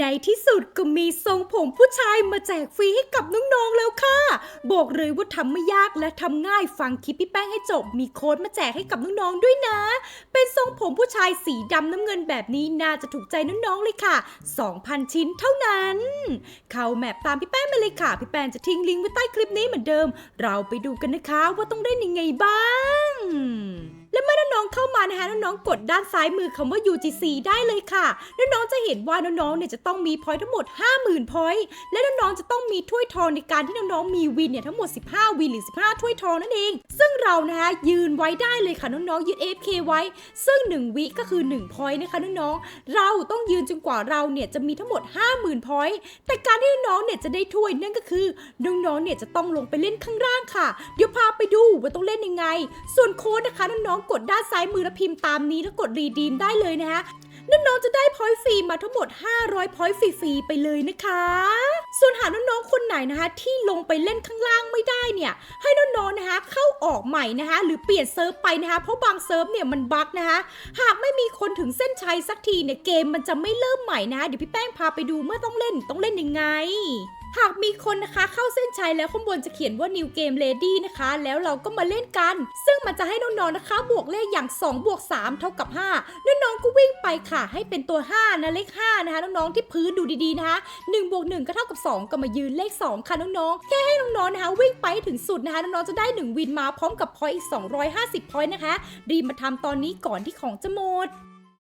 ในที่สุดก็มีทรงผมผู้ชายมาแจกฟรีให้กับน้องๆแล้วค่ะ บอกเลยว่าทำไม่ยากและทำง่ายฟังคลิปพี่แป้งให้จบ มีโค้ดมาแจกให้กับน้องๆด้วยนะ เป็นทรงผมผู้ชายสีดำน้ำเงินแบบนี้น่าจะถูกใจน้องๆเลยค่ะ 2,000 ชิ้นเท่านั้น เข้าแมปตามพี่แป้งมาเลยค่ะ พี่แป้งจะทิ้งลิงก์ไว้ใต้คลิปนี้เหมือนเดิม เราไปดูกันนะคะว่าต้องเล่นยังไงบ้าง น้องๆเข้ามานะคะน้องๆกดด้านซ้ายมือคำว่า UGC ได้เลยค่ะน้องๆจะเห็นว่าน้องๆเนี่ยจะต้องมีพอยต์ทั้งหมด 50,000พอยต์และน้องๆจะต้องมีถ้วยทองในการที่น้องๆมีวินเนี่ยทั้งหมด 15 วินหรือ 15 ถ้วยทองนั่นเอง ซึ่งเรานะคะยืนไว้ได้เลยค่ะน้องๆยืน AFK ไว้ ซึ่ง 1 วิก็คือ 1 พอยต์นะคะน้องๆเราต้องยืนจนกว่าเราเนี่ยจะมีทั้งหมด 50,000พอยต์แต่การที่น้องๆเนี่ยจะได้ถ้วยนั่นก็คือน้องๆเนี่ยจะต้องลงไปเล่นข้างล่างค่ะ เดี๋ยวพาไปดูว่าต้องเล่นยังไง ส่วนโค้ดนะคะน้องๆกดด้านซ้ายมือแล้วพิมพ์ตามนี้แล้วกดรีดีมได้เลยนะคะน้องๆจะได้พอยต์ฟรีมาทั้งหมด 500พอยต์ฟรีๆไปเลยนะคะ ส่วนหากน้องๆคนไหนนะคะ ที่ลงไปเล่นข้างล่างไม่ได้เนี่ย ให้น้องๆนะคะ เข้าออกใหม่นะคะ หรือเปลี่ยนเซิร์ฟไปนะคะ เพราะบางเซิร์ฟเนี่ยมันบั๊กนะคะ หากไม่มีคนถึงเส้นชัยสักทีเนี่ยเกมมันจะไม่เริ่มใหม่นะคะเดี๋ยวพี่แป้งพาไปดูเมื่อต้องเล่นต้องเล่นยังไง หากมีคนนะคะเข้าเส้นชัยแล้วข้างบนจะเขียนว่า new game ready นะคะ แล้วเราก็มาเล่นกัน ซึ่งมันจะให้น้องๆนะคะ บวกเลขอย่าง2บวก3เท่ากับ5น้องๆก็วิ่งไปค่ะ ให้เป็นตัว 5 นะเลข 5 นะคะ น้องๆที่พื้นดูดีๆนะคะ1บวก1ก็เท่ากับ 2 ก็มายืนเลข 2 ค่ะน้องๆแค่ให้น้องๆนะคะวิ่งไปถึงสุดนะคะน้องๆจะได้ 1 วินมาพร้อมกับพอยอีก 250พอยนะคะรีบมาทำตอนนี้ก่อนที่ของจะหมด